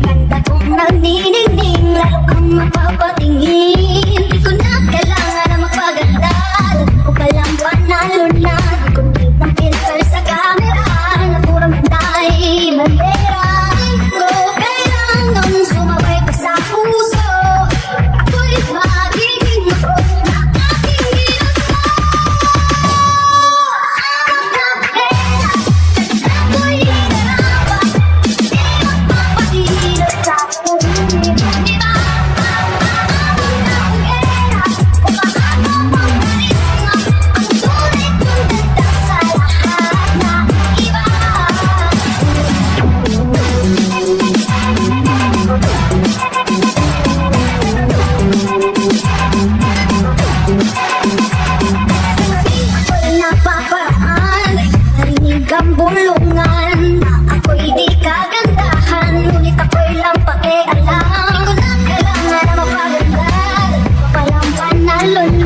ganda kung naninig-ning Lalo kang mapapatinig Hello.